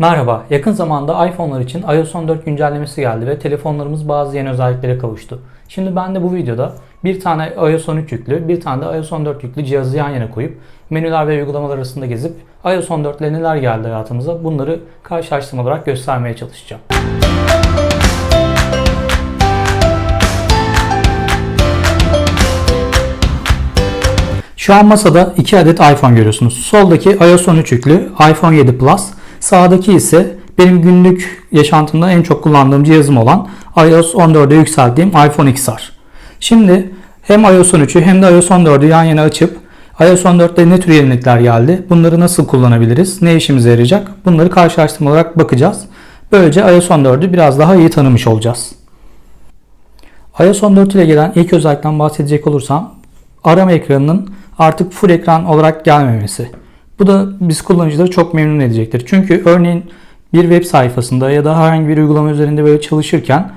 Merhaba, yakın zamanda iPhone'lar için iOS 14 güncellemesi geldi ve telefonlarımız bazı yeni özelliklere kavuştu. Şimdi ben de bu videoda bir tane iOS 13 yüklü, bir tane de iOS 14 yüklü cihazı yan yana koyup menüler ve uygulamalar arasında gezip iOS 14 ile neler geldi hayatımıza bunları karşılaştırma olarak göstermeye çalışacağım. Şu an masada 2 adet iPhone görüyorsunuz. Soldaki iOS 13 yüklü iPhone 7 Plus. Sağdaki ise benim günlük yaşantımda en çok kullandığım cihazım olan iOS 14'e yükselttiğim iPhone XR. Şimdi hem iOS 13'ü hem de iOS 14'ü yan yana açıp iOS 14'te ne tür yenilikler geldi? Bunları nasıl kullanabiliriz? Ne işimize yarayacak? Bunları karşılaştırma olarak bakacağız. Böylece iOS 14'ü biraz daha iyi tanımış olacağız. iOS 14 ile gelen ilk özellikten bahsedecek olursam arama ekranının artık full ekran olarak gelmemesi. Bu da biz kullanıcıları çok memnun edecektir. Çünkü örneğin bir web sayfasında ya da herhangi bir uygulama üzerinde böyle çalışırken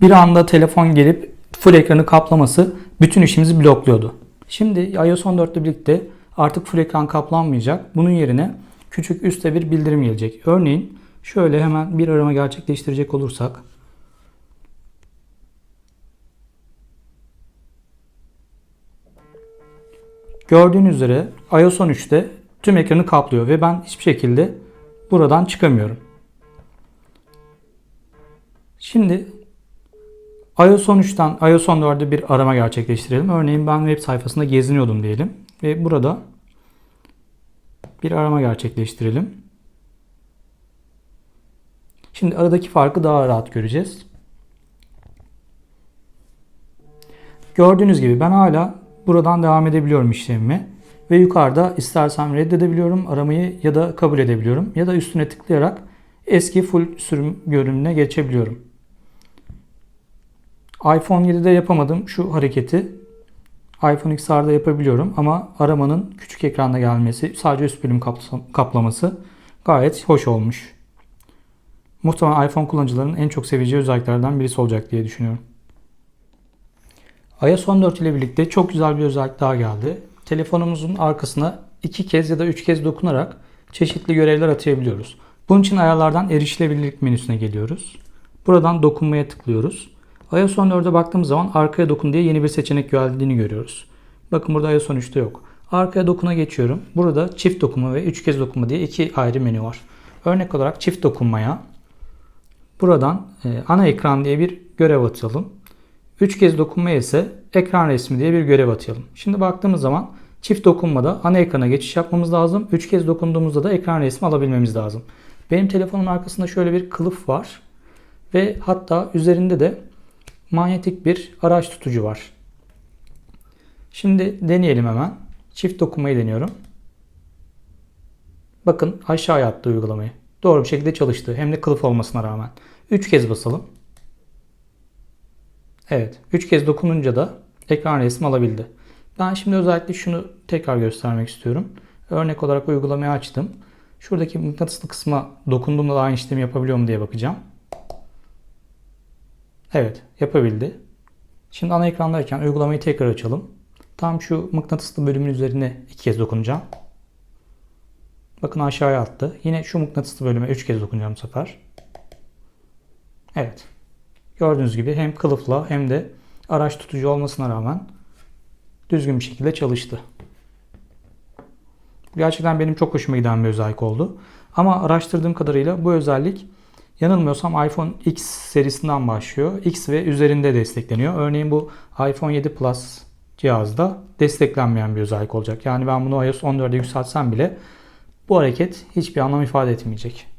bir anda telefon gelip full ekranı kaplaması bütün işimizi blokluyordu. Şimdi iOS 14 ile birlikte artık full ekran kaplanmayacak. Bunun yerine küçük üstte bir bildirim gelecek. Örneğin şöyle hemen bir arama gerçekleştirecek olursak Gördüğünüz üzere iOS 13'te tüm ekranı kaplıyor ve ben hiçbir şekilde buradan çıkamıyorum. Şimdi iOS 13'ten iOS 14'e bir arama gerçekleştirelim. Örneğin ben web sayfasında geziniyordum diyelim ve burada bir arama gerçekleştirelim. Şimdi aradaki farkı daha rahat göreceğiz. Gördüğünüz gibi ben hala buradan devam edebiliyorum işlemimi. Ve yukarıda istersem reddedebiliyorum aramayı ya da kabul edebiliyorum. Ya da üstüne tıklayarak eski full sürüm görünümüne geçebiliyorum. iPhone 7'de yapamadım şu hareketi. iPhone XR'da yapabiliyorum ama aramanın küçük ekranda gelmesi, sadece üst bölüm kaplaması gayet hoş olmuş. Muhtemelen iPhone kullanıcılarının en çok seveceği özelliklerden birisi olacak diye düşünüyorum iOS 14 ile birlikte çok güzel bir özellik daha geldi. Telefonumuzun arkasına iki kez ya da üç kez dokunarak çeşitli görevler atayabiliyoruz. Bunun için ayarlardan erişilebilirlik menüsüne geliyoruz. Buradan dokunmaya tıklıyoruz. iOS 14'e baktığımız zaman arkaya dokun diye yeni bir seçenek geldiğini görüyoruz. Bakın burada iOS 13'te yok. Arkaya dokuna geçiyorum. Burada çift dokunma ve üç kez dokunma diye iki ayrı menü var. Örnek olarak çift dokunmaya buradan e, ana ekran diye bir görev atalım. 3 kez dokunma ise ekran resmi diye bir görev atayalım. Şimdi baktığımız zaman çift dokunmada ana ekrana geçiş yapmamız lazım. 3 kez dokunduğumuzda da ekran resmi alabilmemiz lazım. Benim telefonun arkasında şöyle bir kılıf var. Ve hatta üzerinde de manyetik bir araç tutucu var. Şimdi deneyelim hemen. Çift dokunmayı deniyorum. Bakın aşağıya attı uygulamayı. Doğru bir şekilde çalıştı. Hem de kılıf olmasına rağmen. 3 kez basalım. Evet. 3 kez dokununca da ekran resmi alabildi. Ben şimdi özellikle şunu tekrar göstermek istiyorum. Örnek olarak uygulamayı açtım. Şuradaki mıknatıslı kısma dokunduğumda da aynı işlemi yapabiliyor mu diye bakacağım. Evet yapabildi. Şimdi ana ekrandayken uygulamayı tekrar açalım. Tam şu mıknatıslı bölümün üzerine iki kez dokunacağım. Bakın aşağıya attı. Yine şu mıknatıslı bölüme üç kez dokunacağım bu sefer. Evet. Gördüğünüz gibi hem kılıfla hem de araç tutucu olmasına rağmen düzgün bir şekilde çalıştı. Gerçekten benim çok hoşuma giden bir özellik oldu. Ama araştırdığım kadarıyla bu özellik yanılmıyorsam iPhone X serisinden başlıyor. X ve üzerinde destekleniyor. Örneğin bu iPhone 7 Plus cihazda desteklenmeyen bir özellik olacak. Yani ben bunu iOS 14'e yükseltsem bile bu hareket hiçbir anlam ifade etmeyecek.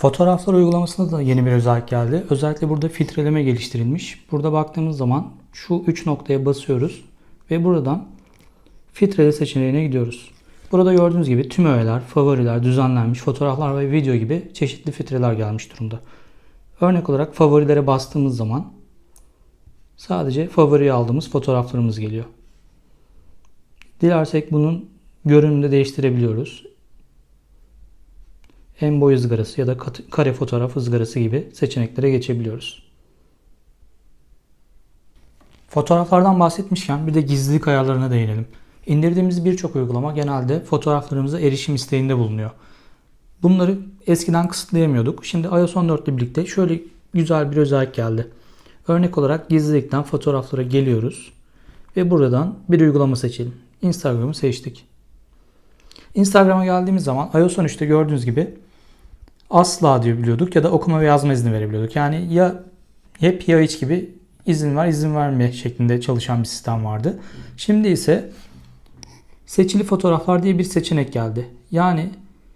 Fotoğraflar uygulamasında da yeni bir özellik geldi. Özellikle burada filtreleme geliştirilmiş. Burada baktığımız zaman şu 3 noktaya basıyoruz ve buradan filtrele seçeneğine gidiyoruz. Burada gördüğünüz gibi tüm öğeler, favoriler, düzenlenmiş fotoğraflar ve video gibi çeşitli filtreler gelmiş durumda. Örnek olarak favorilere bastığımız zaman sadece favoriye aldığımız fotoğraflarımız geliyor. Dilersek bunun görünümünü de değiştirebiliyoruz en boy ızgarası ya da kare fotoğraf ızgarası gibi seçeneklere geçebiliyoruz. Fotoğraflardan bahsetmişken bir de gizlilik ayarlarına değinelim. İndirdiğimiz birçok uygulama genelde fotoğraflarımıza erişim isteğinde bulunuyor. Bunları eskiden kısıtlayamıyorduk. Şimdi iOS 14 ile birlikte şöyle güzel bir özellik geldi. Örnek olarak gizlilikten fotoğraflara geliyoruz. Ve buradan bir uygulama seçelim. Instagram'ı seçtik. Instagram'a geldiğimiz zaman iOS 13'te gördüğünüz gibi asla diyor biliyorduk ya da okuma ve yazma izni verebiliyorduk. Yani ya hep ya hiç gibi izin ver izin verme şeklinde çalışan bir sistem vardı. Şimdi ise seçili fotoğraflar diye bir seçenek geldi. Yani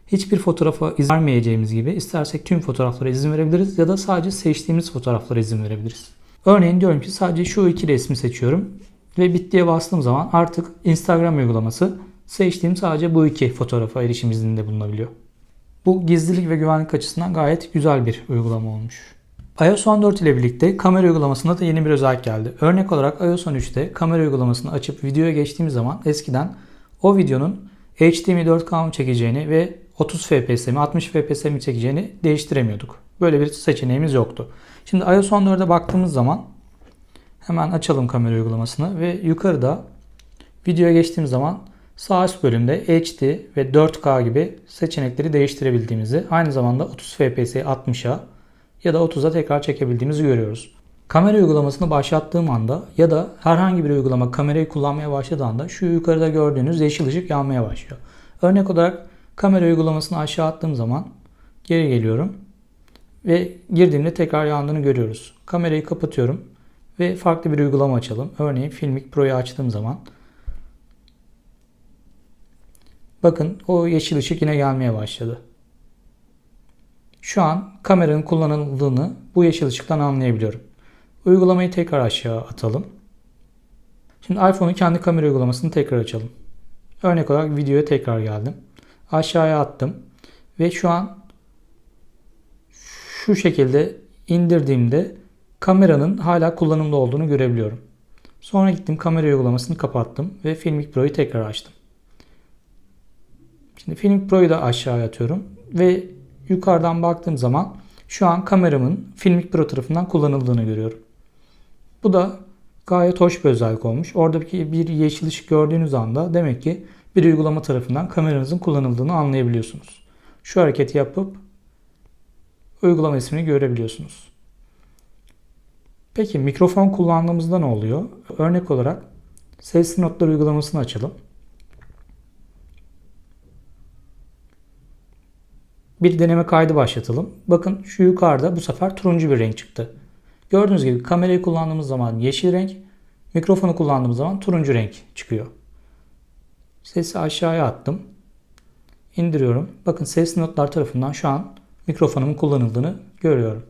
hiçbir fotoğrafa izin vermeyeceğimiz gibi istersek tüm fotoğraflara izin verebiliriz ya da sadece seçtiğimiz fotoğraflara izin verebiliriz. Örneğin diyorum ki sadece şu iki resmi seçiyorum ve bittiye bastığım zaman artık Instagram uygulaması seçtiğim sadece bu iki fotoğrafa erişim izninde bulunabiliyor. Bu gizlilik ve güvenlik açısından gayet güzel bir uygulama olmuş. iOS 14 ile birlikte kamera uygulamasında da yeni bir özellik geldi. Örnek olarak iOS 13'te kamera uygulamasını açıp videoya geçtiğimiz zaman eskiden o videonun HD mi 4K mı çekeceğini ve 30 FPS mi 60 FPS mi çekeceğini değiştiremiyorduk. Böyle bir seçeneğimiz yoktu. Şimdi iOS 14'e baktığımız zaman hemen açalım kamera uygulamasını ve yukarıda videoya geçtiğimiz zaman sağ üst bölümde HD ve 4K gibi seçenekleri değiştirebildiğimizi aynı zamanda 30 FPS'i 60'a ya da 30'a tekrar çekebildiğimizi görüyoruz. Kamera uygulamasını başlattığım anda ya da herhangi bir uygulama kamerayı kullanmaya başladığı anda şu yukarıda gördüğünüz yeşil ışık yanmaya başlıyor. Örnek olarak kamera uygulamasını aşağı attığım zaman geri geliyorum ve girdiğimde tekrar yandığını görüyoruz. Kamerayı kapatıyorum ve farklı bir uygulama açalım. Örneğin Filmic Pro'yu açtığım zaman bakın o yeşil ışık yine gelmeye başladı. Şu an kameranın kullanıldığını bu yeşil ışıktan anlayabiliyorum. Uygulamayı tekrar aşağı atalım. Şimdi iPhone'un kendi kamera uygulamasını tekrar açalım. Örnek olarak videoya tekrar geldim. Aşağıya attım. Ve şu an şu şekilde indirdiğimde kameranın hala kullanımda olduğunu görebiliyorum. Sonra gittim kamera uygulamasını kapattım ve Filmic Pro'yu tekrar açtım. Şimdi Filmic Pro'yu da aşağıya atıyorum ve yukarıdan baktığım zaman şu an kameramın Filmic Pro tarafından kullanıldığını görüyorum. Bu da gayet hoş bir özellik olmuş. Oradaki bir yeşil ışık gördüğünüz anda demek ki bir uygulama tarafından kameranızın kullanıldığını anlayabiliyorsunuz. Şu hareketi yapıp uygulama ismini görebiliyorsunuz. Peki mikrofon kullandığımızda ne oluyor? Örnek olarak sesli notlar uygulamasını açalım. Bir deneme kaydı başlatalım. Bakın şu yukarıda bu sefer turuncu bir renk çıktı. Gördüğünüz gibi kamerayı kullandığımız zaman yeşil renk, mikrofonu kullandığımız zaman turuncu renk çıkıyor. Sesi aşağıya attım. İndiriyorum. Bakın sesli notlar tarafından şu an mikrofonumun kullanıldığını görüyorum.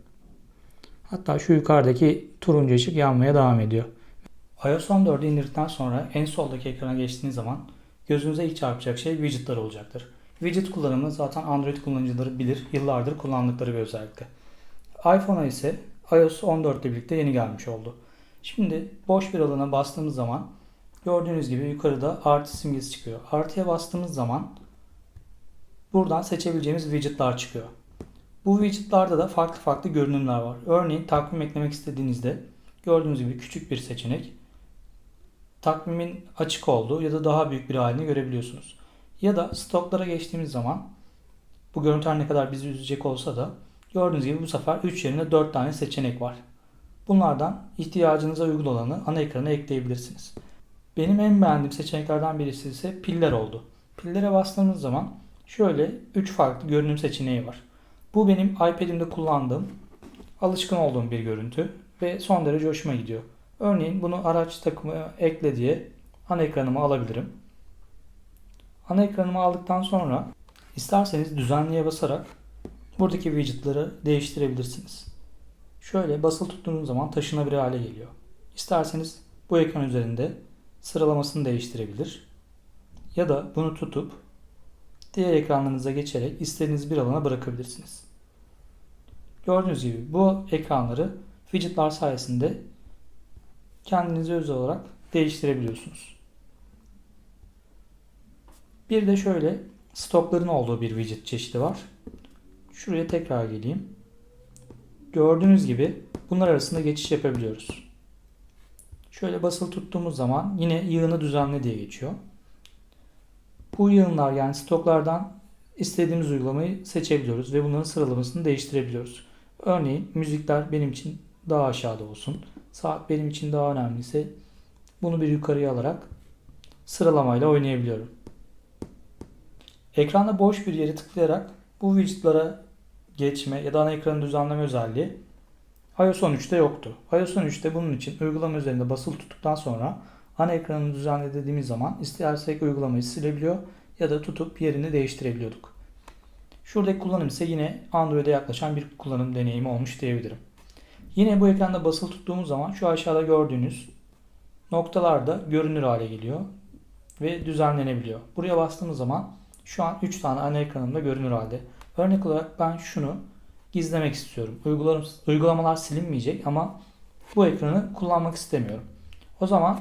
Hatta şu yukarıdaki turuncu ışık yanmaya devam ediyor. iOS 14'ü indirdikten sonra en soldaki ekrana geçtiğiniz zaman gözünüze ilk çarpacak şey widgetler olacaktır. Widget kullanımı zaten Android kullanıcıları bilir. Yıllardır kullandıkları bir özellikle. iPhone'a ise iOS 14 ile birlikte yeni gelmiş oldu. Şimdi boş bir alana bastığımız zaman gördüğünüz gibi yukarıda artı simgesi çıkıyor. Artıya bastığımız zaman buradan seçebileceğimiz widgetlar çıkıyor. Bu widgetlarda da farklı farklı görünümler var. Örneğin takvim eklemek istediğinizde gördüğünüz gibi küçük bir seçenek. Takvimin açık olduğu ya da daha büyük bir halini görebiliyorsunuz. Ya da stoklara geçtiğimiz zaman bu görüntü ne kadar bizi üzecek olsa da gördüğünüz gibi bu sefer 3 yerine 4 tane seçenek var. Bunlardan ihtiyacınıza uygun olanı ana ekrana ekleyebilirsiniz. Benim en beğendiğim seçeneklerden birisi ise piller oldu. Pillere bastığımız zaman şöyle 3 farklı görünüm seçeneği var. Bu benim iPad'imde kullandığım, alışkın olduğum bir görüntü ve son derece hoşuma gidiyor. Örneğin bunu araç takımı ekle diye ana ekranıma alabilirim. Ana ekranımı aldıktan sonra isterseniz düzenliye basarak buradaki widgetları değiştirebilirsiniz. Şöyle basılı tuttuğunuz zaman taşınabilir hale geliyor. İsterseniz bu ekran üzerinde sıralamasını değiştirebilir. Ya da bunu tutup diğer ekranlarınıza geçerek istediğiniz bir alana bırakabilirsiniz. Gördüğünüz gibi bu ekranları widgetlar sayesinde kendinize özel olarak değiştirebiliyorsunuz. Bir de şöyle stokların olduğu bir widget çeşidi var. Şuraya tekrar geleyim. Gördüğünüz gibi bunlar arasında geçiş yapabiliyoruz. Şöyle basılı tuttuğumuz zaman yine yığını düzenle diye geçiyor. Bu yığınlar yani stoklardan istediğimiz uygulamayı seçebiliyoruz ve bunların sıralamasını değiştirebiliyoruz. Örneğin müzikler benim için daha aşağıda olsun. Saat benim için daha önemliyse bunu bir yukarıya alarak sıralamayla oynayabiliyorum. Ekranda boş bir yere tıklayarak bu widgetlara geçme ya da ana ekranı düzenleme özelliği iOS 13'te yoktu. iOS 13'te bunun için uygulama üzerinde basılı tuttuktan sonra ana ekranını düzenle dediğimiz zaman istersek uygulamayı silebiliyor ya da tutup yerini değiştirebiliyorduk. Şuradaki kullanım ise yine Android'e yaklaşan bir kullanım deneyimi olmuş diyebilirim. Yine bu ekranda basılı tuttuğumuz zaman şu aşağıda gördüğünüz noktalarda görünür hale geliyor ve düzenlenebiliyor. Buraya bastığımız zaman şu an 3 tane ana ekranımda görünür halde. Örnek olarak ben şunu gizlemek istiyorum. Uygulam- Uygulamalar silinmeyecek ama bu ekranı kullanmak istemiyorum. O zaman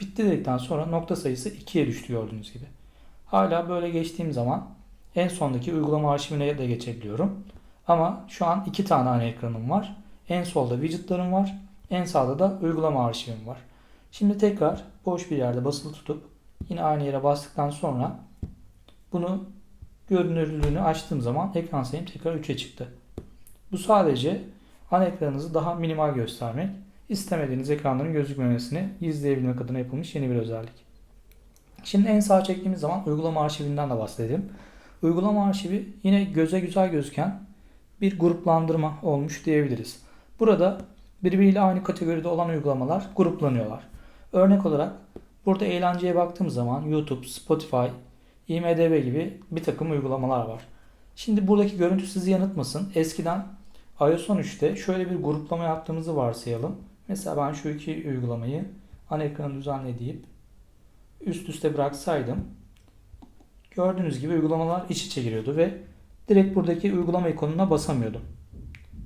bitti dedikten sonra nokta sayısı 2'ye düştü gördüğünüz gibi. Hala böyle geçtiğim zaman en sondaki uygulama arşivine de geçebiliyorum. Ama şu an iki tane ana ekranım var. En solda widgetlarım var. En sağda da uygulama arşivim var. Şimdi tekrar boş bir yerde basılı tutup yine aynı yere bastıktan sonra bunu görünürlüğünü açtığım zaman ekran sayım tekrar 3'e çıktı. Bu sadece ana ekranınızı daha minimal göstermek, istemediğiniz ekranların gözükmemesini gizleyebilmek adına yapılmış yeni bir özellik. Şimdi en sağa çektiğimiz zaman uygulama arşivinden de bahsedelim. Uygulama arşivi yine göze güzel gözüken bir gruplandırma olmuş diyebiliriz. Burada birbiriyle aynı kategoride olan uygulamalar gruplanıyorlar. Örnek olarak burada eğlenceye baktığımız zaman YouTube, Spotify, IMDB gibi bir takım uygulamalar var. Şimdi buradaki görüntü sizi yanıltmasın. Eskiden iOS 13'te şöyle bir gruplama yaptığımızı varsayalım. Mesela ben şu iki uygulamayı ana ekranı düzenle deyip üst üste bıraksaydım gördüğünüz gibi uygulamalar iç içe giriyordu ve direkt buradaki uygulama ikonuna basamıyordum.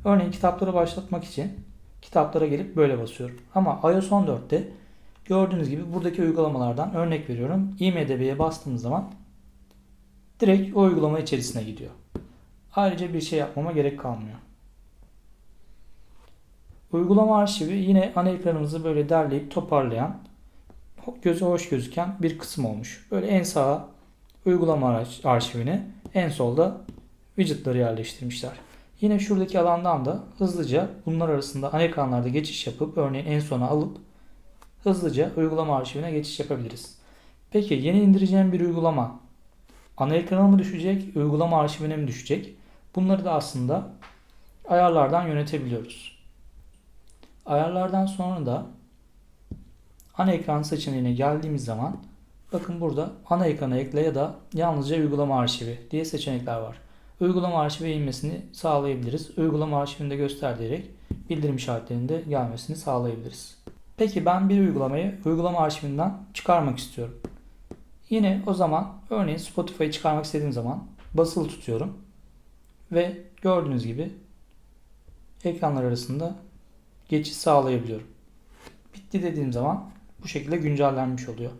Örneğin kitapları başlatmak için kitaplara gelip böyle basıyorum. Ama iOS 14'te gördüğünüz gibi buradaki uygulamalardan örnek veriyorum. IMDB'ye bastığım zaman direkt o uygulama içerisine gidiyor. Ayrıca bir şey yapmama gerek kalmıyor. Uygulama arşivi yine ana ekranımızı böyle derleyip toparlayan, göze hoş gözüken bir kısım olmuş. Böyle en sağa uygulama arşivine, en solda widgetları yerleştirmişler. Yine şuradaki alandan da hızlıca bunlar arasında ana ekranlarda geçiş yapıp örneğin en sona alıp hızlıca uygulama arşivine geçiş yapabiliriz. Peki yeni indireceğim bir uygulama ana ekrana mı düşecek, uygulama arşivine mi düşecek? Bunları da aslında ayarlardan yönetebiliyoruz. Ayarlardan sonra da ana ekran seçeneğine geldiğimiz zaman bakın burada ana ekrana ekle ya da yalnızca uygulama arşivi diye seçenekler var. Uygulama arşive inmesini sağlayabiliriz. Uygulama arşivinde göster diyerek bildirim işaretlerinde gelmesini sağlayabiliriz. Peki ben bir uygulamayı uygulama arşivinden çıkarmak istiyorum. Yine o zaman örneğin Spotify'ı çıkarmak istediğim zaman basılı tutuyorum. Ve gördüğünüz gibi ekranlar arasında geçiş sağlayabiliyorum. Bitti dediğim zaman bu şekilde güncellenmiş oluyor.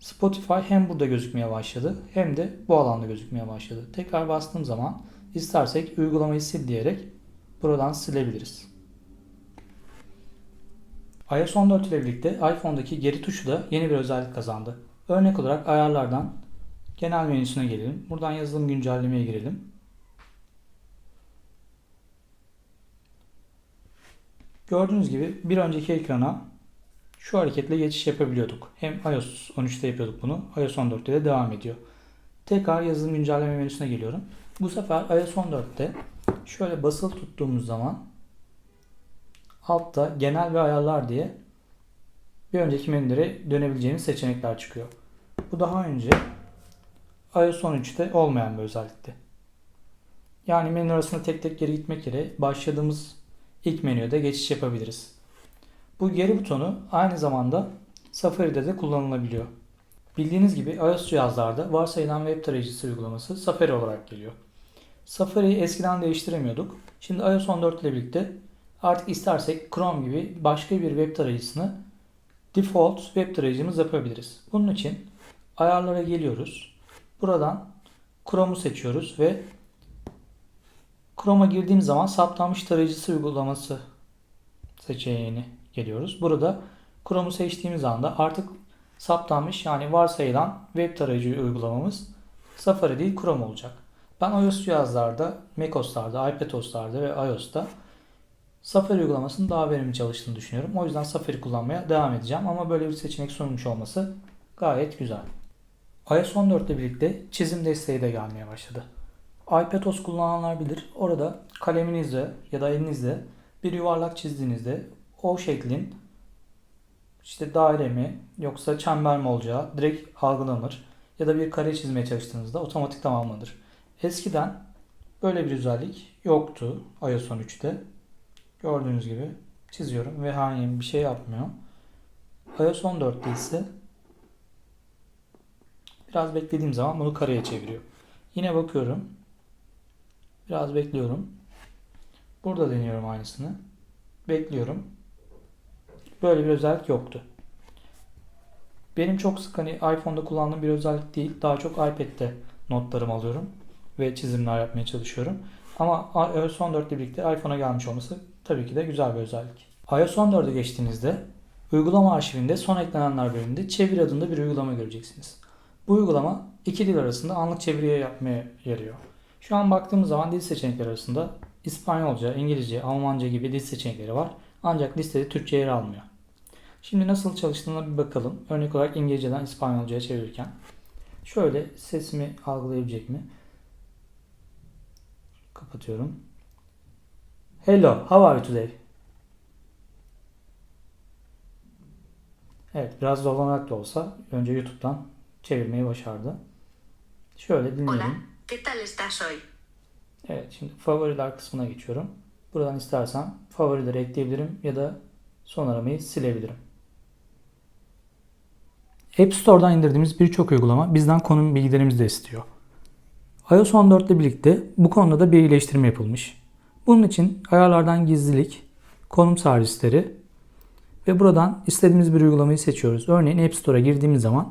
Spotify hem burada gözükmeye başladı hem de bu alanda gözükmeye başladı. Tekrar bastığım zaman istersek uygulamayı sil diyerek buradan silebiliriz. iOS 14 ile birlikte iPhone'daki geri tuşu da yeni bir özellik kazandı. Örnek olarak ayarlardan genel menüsüne gelelim. Buradan yazılım güncellemeye girelim. Gördüğünüz gibi bir önceki ekrana şu hareketle geçiş yapabiliyorduk. Hem iOS 13'te yapıyorduk bunu. iOS 14'te de devam ediyor. Tekrar yazılım güncelleme menüsüne geliyorum. Bu sefer iOS 14'te şöyle basılı tuttuğumuz zaman altta genel ve ayarlar diye bir önceki menülere dönebileceğimiz seçenekler çıkıyor. Bu daha önce iOS 13'te olmayan bir özellikti. Yani menü arasında tek tek geri gitmek yerine başladığımız ilk menüye de geçiş yapabiliriz. Bu geri butonu aynı zamanda Safari'de de kullanılabiliyor. Bildiğiniz gibi iOS cihazlarda varsayılan web tarayıcısı uygulaması Safari olarak geliyor. Safari'yi eskiden değiştiremiyorduk. Şimdi iOS 14 ile birlikte artık istersek Chrome gibi başka bir web tarayıcısını default web tarayıcımız yapabiliriz. Bunun için ayarlara geliyoruz. Buradan Chrome'u seçiyoruz ve Chrome'a girdiğim zaman saptanmış tarayıcısı uygulaması seçeneğini geliyoruz. Burada Chrome'u seçtiğimiz anda artık saptanmış yani varsayılan web tarayıcı uygulamamız Safari değil Chrome olacak. Ben iOS cihazlarda, macOS'larda, iPadOS'larda ve iOS'ta Safari uygulamasının daha verimli çalıştığını düşünüyorum. O yüzden Safari kullanmaya devam edeceğim ama böyle bir seçenek sunulmuş olması gayet güzel. iOS 14 ile birlikte çizim desteği de gelmeye başladı. iPadOS kullananlar bilir. Orada kaleminizle ya da elinizle bir yuvarlak çizdiğinizde o şeklin işte daire mi yoksa çember mi olacağı direkt algılanır. Ya da bir kare çizmeye çalıştığınızda otomatik tamamlanır. Eskiden böyle bir özellik yoktu iOS 13'te. Gördüğünüz gibi çiziyorum ve herhangi bir şey yapmıyor. iOS 14'te ise biraz beklediğim zaman bunu kareye çeviriyor. Yine bakıyorum. Biraz bekliyorum. Burada deniyorum aynısını. Bekliyorum. Böyle bir özellik yoktu. Benim çok sık hani iPhone'da kullandığım bir özellik değil. Daha çok iPad'de notlarımı alıyorum ve çizimler yapmaya çalışıyorum. Ama iOS 14 ile birlikte iPhone'a gelmiş olması tabii ki de güzel bir özellik. iOS 14'e geçtiğinizde uygulama arşivinde son eklenenler bölümünde çevir adında bir uygulama göreceksiniz. Bu uygulama iki dil arasında anlık çeviriye yapmaya yarıyor. Şu an baktığımız zaman dil seçenekleri arasında İspanyolca, İngilizce, Almanca gibi dil seçenekleri var. Ancak listede Türkçe yer almıyor. Şimdi nasıl çalıştığına bir bakalım. Örnek olarak İngilizceden İspanyolcaya çevirirken. Şöyle sesimi algılayabilecek mi? Kapatıyorum. Hello, how are you today? Evet, biraz zorlanarak da olsa önce YouTube'dan çevirmeyi başardı. Şöyle Hola, dinleyelim. ¿qué tal estás hoy? Evet, şimdi favoriler kısmına geçiyorum. Buradan istersem favorileri ekleyebilirim ya da son aramayı silebilirim. App Store'dan indirdiğimiz birçok uygulama bizden konum bilgilerimizi de istiyor. iOS 14 ile birlikte bu konuda da bir iyileştirme yapılmış. Bunun için ayarlardan gizlilik, konum servisleri ve buradan istediğimiz bir uygulamayı seçiyoruz. Örneğin App Store'a girdiğimiz zaman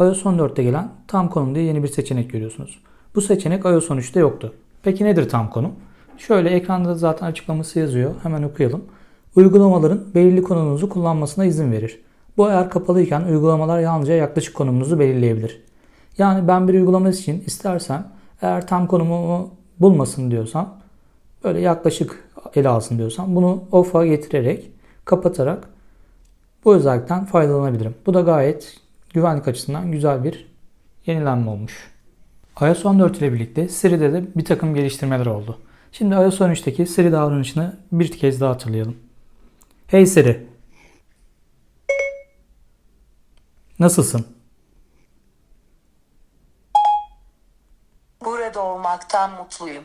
iOS 14'te gelen tam konum diye yeni bir seçenek görüyorsunuz. Bu seçenek iOS 13'te yoktu. Peki nedir tam konum? Şöyle ekranda da zaten açıklaması yazıyor. Hemen okuyalım. Uygulamaların belirli konumunuzu kullanmasına izin verir. Bu ayar kapalıyken uygulamalar yalnızca yaklaşık konumunuzu belirleyebilir. Yani ben bir uygulama için istersem eğer tam konumumu bulmasın diyorsam böyle yaklaşık ele alsın diyorsam bunu off'a getirerek kapatarak bu özellikten faydalanabilirim. Bu da gayet güvenlik açısından güzel bir yenilenme olmuş. iOS 14 ile birlikte Siri'de de bir takım geliştirmeler oldu. Şimdi iOS 13'teki Siri davranışını bir kez daha hatırlayalım. Hey Siri. Nasılsın? Burada olmaktan mutluyum.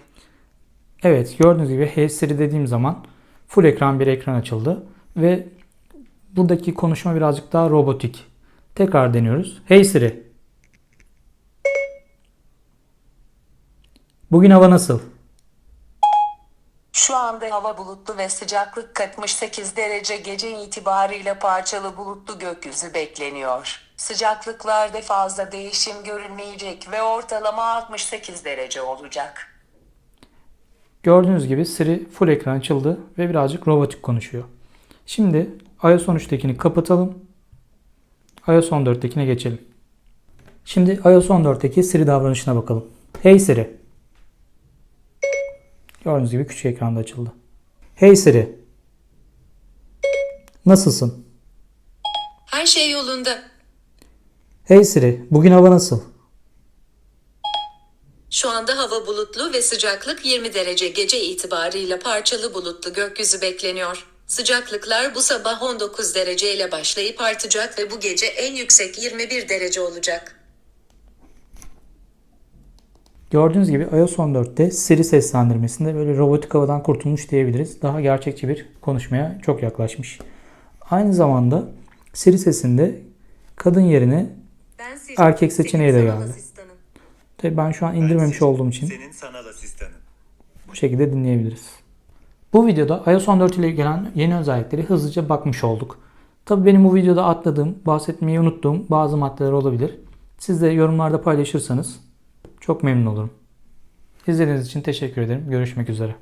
Evet gördüğünüz gibi Hey Siri dediğim zaman full ekran bir ekran açıldı ve buradaki konuşma birazcık daha robotik. Tekrar deniyoruz. Hey Siri. Bugün hava nasıl? Şu anda hava bulutlu ve sıcaklık 48 derece gece itibariyle parçalı bulutlu gökyüzü bekleniyor. Sıcaklıklarda fazla değişim görülmeyecek ve ortalama 68 derece olacak. Gördüğünüz gibi Siri full ekran açıldı ve birazcık robotik konuşuyor. Şimdi iOS 13'tekini kapatalım. iOS 14'tekine geçelim. Şimdi iOS 14'teki Siri davranışına bakalım. Hey Siri. Gördüğünüz gibi küçük ekranda açıldı. Hey Siri. Nasılsın? Her şey yolunda. Hey Siri, bugün hava nasıl? Şu anda hava bulutlu ve sıcaklık 20 derece gece itibariyle parçalı bulutlu gökyüzü bekleniyor. Sıcaklıklar bu sabah 19 derece ile başlayıp artacak ve bu gece en yüksek 21 derece olacak. Gördüğünüz gibi iOS 14'te Siri seslendirmesinde böyle robotik havadan kurtulmuş diyebiliriz. Daha gerçekçi bir konuşmaya çok yaklaşmış. Aynı zamanda Siri sesinde kadın yerine Erkek seçeneği de geldi. Tabii ben şu an indirmemiş Siri, olduğum için Senin sanal asistanın. bu şekilde dinleyebiliriz. Bu videoda iOS 14 ile gelen yeni özellikleri hızlıca bakmış olduk. Tabii benim bu videoda atladığım, bahsetmeyi unuttuğum bazı maddeler olabilir. Siz de yorumlarda paylaşırsanız çok memnun olurum. İzlediğiniz için teşekkür ederim. Görüşmek üzere.